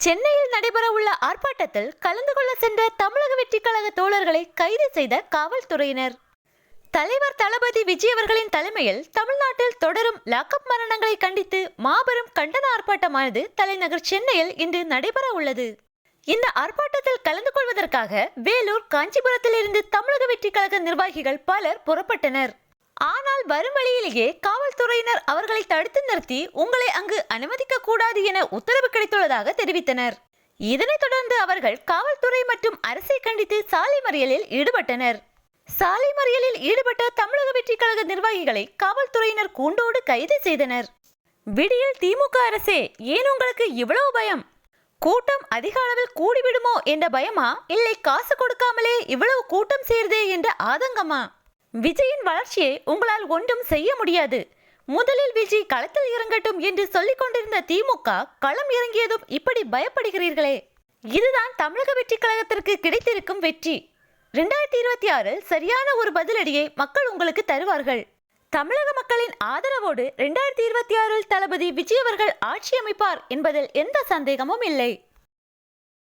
சென்னையில் நடைபெறவுள்ள ஆர்ப்பாட்டத்தில் கலந்து கொள்ள சென்ற தமிழக வெற்றி கழக தோழர்களை கைது செய்த காவல்துறையினர். தலைவர் தளபதி விஜய் அவர்களின் தலைமையில் தமிழ்நாட்டில் தொடரும் லாக்அப் மரணங்களை கண்டித்து மாபெரும் கண்டன ஆர்ப்பாட்டமானது தலைநகர் சென்னையில் இன்று நடைபெற உள்ளது இந்த ஆர்ப்பாட்டத்தில் கலந்து கொள்வதற்காக வேலூர் காஞ்சிபுரத்தில் இருந்து தமிழக வெற்றி கழக நிர்வாகிகள் பலர் புறப்பட்டனர். ஆனால் வரும் வழியிலேயே காவல்துறையினர் அவர்களை தடுத்து நிறுத்தி உங்களை அங்கு அனுமதிக்க கூடாது என உத்தரவு கிடைத்துள்ளதாக தெரிவித்தனர். இதனைத் தொடர்ந்து அவர்கள் காவல்துறை மற்றும் அரசை கண்டித்து சாலை மறியலில் ஈடுபட்டனர். சாலை மறியலில் ஈடுபட்ட தமிழக வெற்றி கழக நிர்வாகிகளை காவல்துறையினர் கூண்டோடு கைது செய்தனர். விடியல் திமுக அரசே ஏன் உங்களுக்கு இவ்வளவு பயம்? கூட்டம் அதிக அளவில் கூடிவிடுமோ என்ற பயமா? இல்லை காசு கொடுக்காமலே இவ்வளவு கூட்டம் சேருதே என்ற ஆதங்கமா? விஜயின் வளர்ச்சியை உங்களால் ஒன்றும் செய்ய முடியாது. முதலில் விஜய் களத்தில் இறங்கட்டும் என்று சொல்லிக் கொண்டிருந்த திமுக களம் இறங்கியதும் இப்படி பயப்படுகிறீர்களே. இதுதான் தமிழக வெற்றி கழகத்திற்கு கிடைத்திருக்கும் வெற்றி. ரெண்டாயிரத்தி இருபத்தி ஆறில் சரியான ஒரு பதிலடியை மக்கள் உங்களுக்கு தருவார்கள். தமிழக மக்களின் ஆதரவோடு ரெண்டாயிரத்தி இருபத்தி ஆறில் தளபதி விஜய் அவர்கள் ஆட்சி அமைப்பார் என்பதில் எந்த சந்தேகமும் இல்லை.